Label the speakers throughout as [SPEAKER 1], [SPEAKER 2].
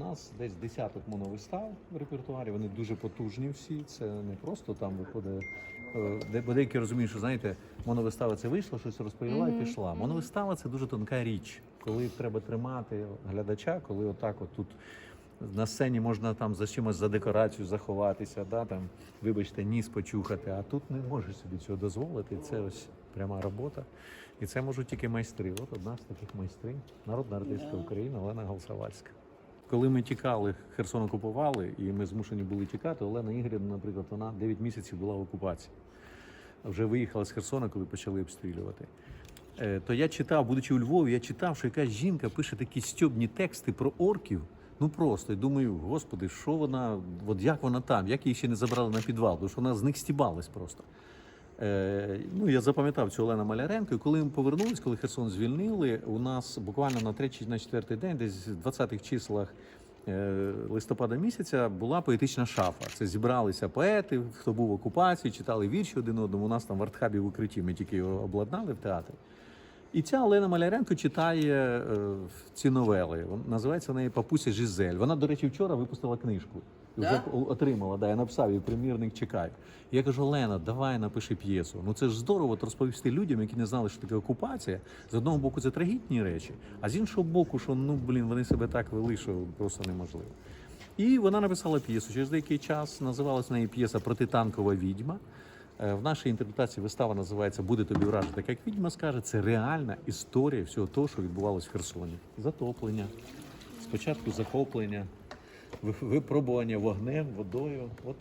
[SPEAKER 1] У нас десь десяток моновистав в репертуарі. Вони дуже потужні всі. Це не просто там виходить. е, Де бо деякі розуміють, що знаєте, моновистава це вийшло, щось розповіла і пішла. Моновистава це дуже тонка річ, коли треба тримати глядача, коли отак, от тут на сцені можна там за чимось за декорацію заховатися, да, там, вибачте, ніс почухати, а тут не можеш собі цього дозволити. Це ось пряма робота. І це можуть тільки майстри. От одна з таких майстринь, народна артистка. України Олена Галсавальська. Коли ми тікали, Херсон окупували, і ми змушені були тікати, Олена Ігорівна, наприклад, вона 9 місяців була в окупації. Вже виїхала з Херсона, коли почали обстрілювати. Е, То я читав, будучи у Львові, я читав, що якась жінка пише такі стьобні тексти про орків. Ну просто і думаю, господи, що вона, от як вона там, як її ще не забрали на підвал, тому що вона з них стібалась просто. Е, ну, я запам'ятав цю Олену Маляренко. І коли ми повернулись, коли Херсон звільнили, у нас буквально на третій, на четвертий день, десь в 20-х числах е, листопада місяця, була поетична шафа. Це зібралися поети, хто був в окупації, читали вірші один одному. У нас там в артхабі в укритті, ми тільки його обладнали в театрі. І ця Олена Маляренко читає е, ці новели. Називається в неї Папуся Жизель. Вона, до речі, вчора випустила книжку. Вже отримала, да, я написав її примірник чекай. Я кажу, Олена, давай напиши п'єсу. Ну це ж здорово розповісти людям, які не знали, що таке окупація. З одного боку, це трагітні речі, а з іншого боку, що ну блін, вони себе так вели, що просто неможливо. І вона написала п'єсу. Через деякий час називалась неї п'єса Протитанкова відьма. Е, В нашій інтерпретації вистава називається Буде тобі вражити, як відьма скаже. Це реальна історія всього того, що відбувалось в Херсоні. Затоплення, спочатку захоплення, випробування вогнем, водою. От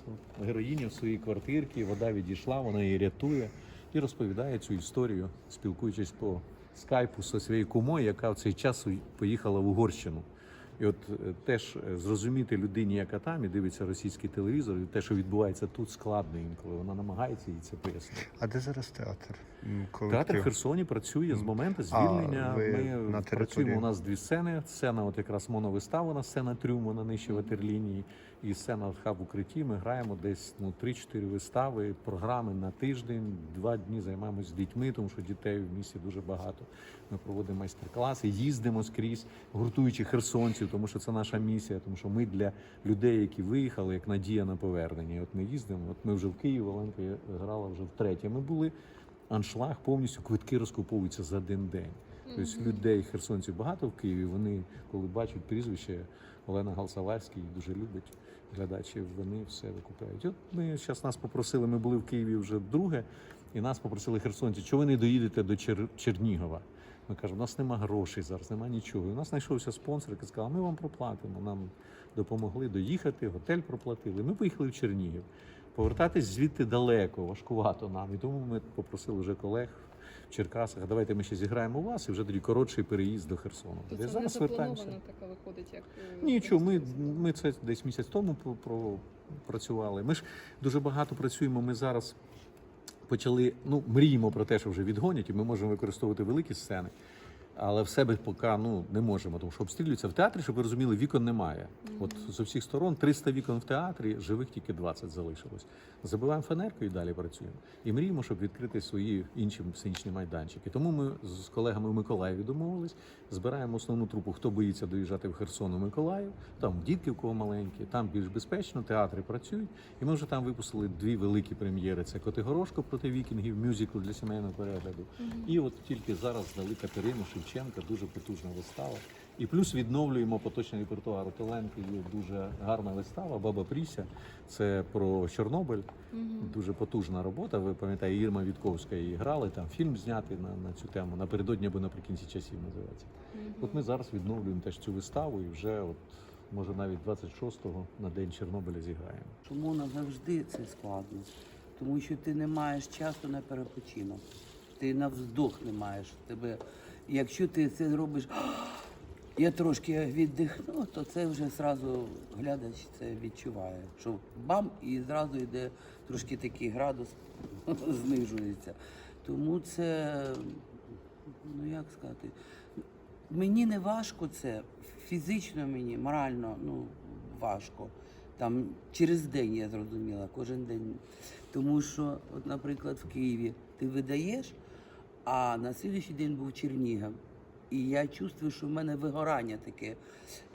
[SPEAKER 1] героїня в своїй квартирці, вода відійшла, вона її рятує і розповідає цю історію, спілкуючись по скайпу зі своєю кумою, яка в цей час поїхала в Угорщину. І от е, теж е, зрозуміти людині, яка там і дивиться російський телевізор, і те, що відбувається тут, складно інколи. Вона намагається їй це пояснити.
[SPEAKER 2] А де зараз театр? Колектив?
[SPEAKER 1] Театр в? Херсоні працює з моменту звільнення.
[SPEAKER 2] А, ви
[SPEAKER 1] Ми
[SPEAKER 2] на території?
[SPEAKER 1] працюємо. У нас дві сцени. Сцена, от якраз моновиставлена, сцена трюм, вона нижче ватерлінії, і сцена хаб укритті. Ми граємо десь ну 3-4 вистави, програми на тиждень. Два дні займаємось з дітьми, тому що дітей в місті дуже багато. Ми проводимо майстер-класи, їздимо скрізь, гуртуючи херсонців, тому що це наша місія, тому що ми для людей, які виїхали, як надія на повернення. От ми їздимо. От ми вже в Києві, Оленка грала вже втретє. Ми були аншлаг повністю квитки розкуповуються за один день. Тобто людей, херсонців багато в Києві. Вони, коли бачать прізвище Олена Галсаварська, її дуже любить глядачів, вони все викупають. От ми зараз нас попросили, ми були в Києві вже вдруге, і нас попросили херсонці, чого ви не доїдете до Чер... Чернігова? Ми кажемо, у нас нема грошей зараз, нема нічого. І у нас знайшовся спонсор, який сказав, ми вам проплатимо. Нам допомогли доїхати, готель проплатили. Ми поїхали в Чернігів. Повертатись звідти далеко, важкувато нам. І тому ми попросили вже колег в Черкасах, «А давайте ми ще зіграємо у вас, і вже тоді коротший переїзд до Херсону.
[SPEAKER 3] То це не
[SPEAKER 1] зараз
[SPEAKER 3] заплановано
[SPEAKER 1] вертаємося.
[SPEAKER 3] така виходить, як е,
[SPEAKER 1] Нічого, ми, ми це десь місяць тому про, про, працювали. Ми ж дуже багато працюємо. Ми зараз почали, ну, мріємо про те, що вже відгонять, і ми можемо використовувати великі сцени. Але в себе поки ну, не можемо, тому що обстрілюються в театрі, щоб ви розуміли, вікон немає. От з усіх сторон 300 вікон в театрі, живих тільки 20 залишилось. Забиваємо фанерку і далі працюємо. І мріємо, щоб відкрити свої інші сценічні майданчики. Тому ми з колегами в Миколаєві домовились, збираємо основну трупу, хто боїться доїжджати в Херсон у Миколаїв. Там дітки в кого маленькі, там більш безпечно, театри працюють. І ми вже там випустили дві великі прем'єри: це Котигорошко проти вікінгів, мюзикл для сімейного перегляду. І от тільки зараз дали Катерину Шевченка, дуже потужна вистава. І плюс відновлюємо поточний репертуар. У Теленки є дуже гарна вистава Баба Пріся. Це про Чорнобиль. Дуже потужна робота. Ви пам'ятаєте, Ірма Вітковська її грали. Там фільм знятий на, на цю тему напередодні або наприкінці часів називається. От ми зараз відновлюємо теж цю виставу і вже от може навіть 26-го на день Чорнобиля зіграємо.
[SPEAKER 4] Чому назавжди це складно? Тому що ти не маєш часу на перепочинок. Ти на вздох не маєш. Тебе, якщо ти це зробиш, я трошки віддихну, то це вже зразу глядач це відчуває. Що бам, і зразу йде трошки такий градус, знижується. Тому це, ну як сказати, мені не важко це, фізично мені, морально, ну, важко. Там через день я зрозуміла, кожен день. Тому що, от, наприклад, в Києві ти видаєш, а на слідуючий день був Чернігів. І я чувствую, що в мене вигорання таке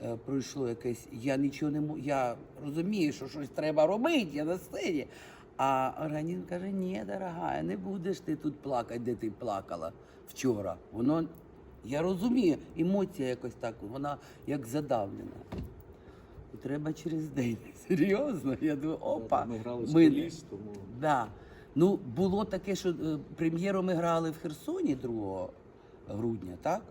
[SPEAKER 4] е, пройшло якесь. Я нічого не можу. Я розумію, що щось треба робити, я на сцені. А організм каже: ні, дорога, не будеш ти тут плакати, де ти плакала вчора. Воно, я розумію, емоція якось так, вона як задавлена. Треба через день. Серйозно. Я думаю, опа.
[SPEAKER 1] Ми грали з тому
[SPEAKER 4] Да. Ну, було таке, що е, прем'єру ми грали в Херсоні 2 грудня, так?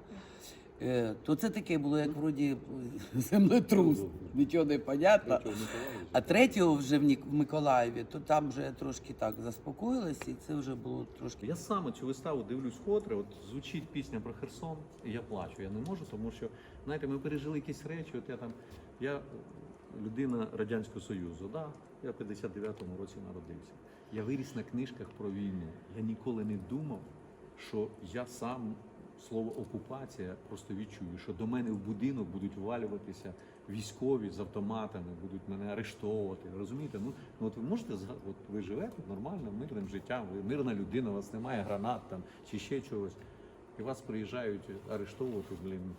[SPEAKER 4] Е, то це таке було, як вроді землетрус. Нічого не понятно. А третього вже в Миколаєві, то там вже трошки так заспокоїлися, і це вже було трошки.
[SPEAKER 1] Я саме цю виставу дивлюсь вкотре, от звучить пісня про Херсон, і я плачу. Я не можу, тому що, знаєте, ми пережили якісь речі. От я там, я е, людина Радянського Союзу, да? я в 59-му році народився. Я виріс на книжках про війну. Я ніколи не думав, що я сам слово окупація просто відчую, що до мене в будинок будуть ввалюватися військові з автоматами, будуть мене арештовувати. Розумієте? Ну, ну от ви можете от ви живете нормально, мирним життям, ви мирна людина, у вас немає гранат там чи ще чогось. І вас приїжджають арештовувати, блін,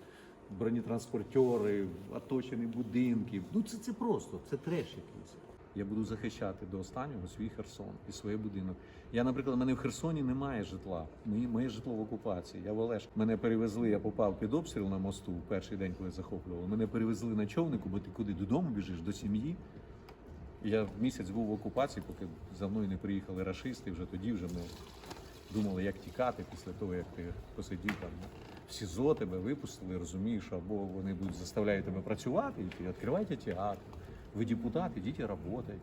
[SPEAKER 1] бронетранспортери, оточені будинки. Ну це, це просто, це треш якийсь. Я буду захищати до останнього свій Херсон і свій будинок. Я, наприклад, у мене в Херсоні немає житла. Мої, моє житло в окупації. Я в Олеш. Мене перевезли, я попав під обстріл на мосту в перший день, коли захоплювали. Мене перевезли на човнику, бо ти куди додому біжиш, до сім'ї. Я місяць був в окупації, поки за мною не приїхали рашисти. Вже тоді вже ми думали, як тікати після того, як ти посидів там в СІЗО, тебе випустили, розумієш, або вони будуть заставляють тебе працювати, і ти відкривайте театр. Ви депутат, ідіть працюйте.